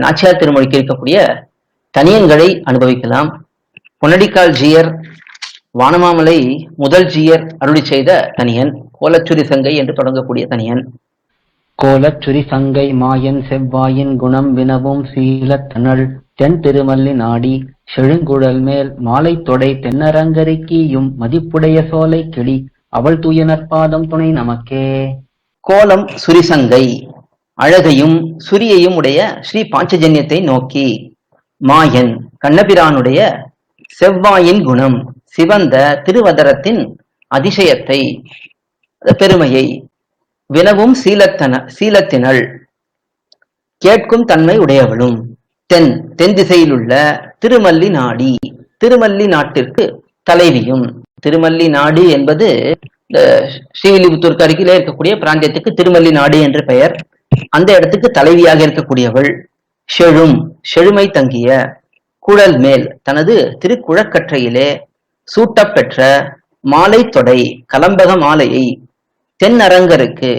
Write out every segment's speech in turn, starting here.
நாச்சியார் திருமொழிக்கு இருக்கக்கூடிய தனியன்களை அனுபவிக்கலாம். பொன்னடிக்கால் ஜீயர் வானமாமலை முதல் ஜீயர் அருளி செய்த தனியன் கோலச்சுரி சங்கை என்று தொடங்கக்கூடிய தனியன். கோலச்சுரி சங்கை மாயன் செவ்வாயின் குணம் வினவும் சீலத் தணல் தென் திருமல்லி நாடி செழுங்குழல் மேல் மாலை தொடை தென்னரங்கரிக்கியும் மதிப்புடைய சோலை கிளி அவள் தூய நற்பாதம் துணை நமக்கே. கோலம் சுரிசங்கை அழகையும் சுரியையும் உடைய ஸ்ரீ பாஞ்சஜன்யத்தை நோக்கி மாயன் கண்ணபிரானுடைய செவ்வாயின் குணம் சிவந்த திருவதரத்தின் அதிசயத்தை பெருமையை வினவும் சீலத்தன சீலத்தினள். கேட்கும் தன்மை உடையவளும். தென் தென் திசையிலுள்ள திருமல்லி நாடி திருமல்லி நாட்டிற்கு தலைவியும். திருமல்லி நாடு என்பது இந்த ஸ்ரீவில்லிபுத்தூருக்கு அருகிலே இருக்கக்கூடிய பிராந்தியத்துக்கு திருமல்லி நாடு என்று பெயர். அந்த இடத்துக்கு தலைவியாக இருக்கக்கூடியவள் செழும் செழுமை தங்கிய குழல் மேல் தனது திருக்குழக்கற்றையிலே சூட்டப்பெற்ற மாலை தொடை கலம்பக மாலையை தென்னரங்கருக்கு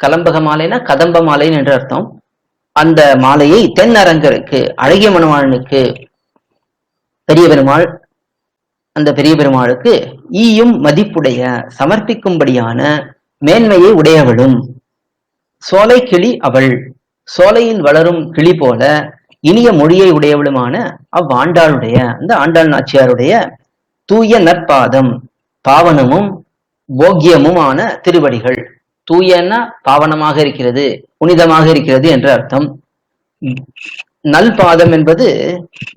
கலம்பக மாலைனா கதம்ப மாலைன்னு என்று அர்த்தம். அந்த மாலையை தென் அரங்கருக்கு அழகிய மணவாளனுக்கு பெரிய பெருமாள் அந்த பெரிய பெருமாளுக்கு ஈயும் மதிப்புடைய சமர்ப்பிக்கும்படியான மேன்மையை உடையவளும். சோலை கிளி அவள். சோலையில் வளரும் கிளி போல இனிய மொழியை உடையவளுமான அவ்வாண்டாளுடைய அந்த ஆண்டாள் நாச்சியாருடைய தூய நற்பாதம் பாவனமும் போக்கியமுமான திருவடிகள். தூயன்னா பாவனமாக இருக்கிறது புனிதமாக இருக்கிறது என்ற அர்த்தம். நல் பாதம் என்பது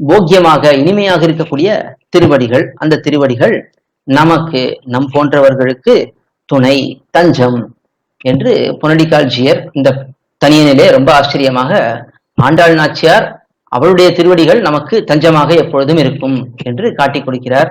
போக்கியமாக இனிமையாக இருக்கக்கூடிய திருவடிகள். அந்த திருவடிகள் நமக்கு நம் போன்றவர்களுக்கு துணை தஞ்சம். என்று பொன்னடிக்கால்ஜியர் இந்த தனியனிலே ரொம்ப ஆச்சரியமாக ஆண்டாள் நாச்சியார் அவளுடைய திருவடிகள் நமக்கு தஞ்சமாக எப்பொழுதும் இருக்கும் என்று காட்டிக் கொடுக்கிறார்.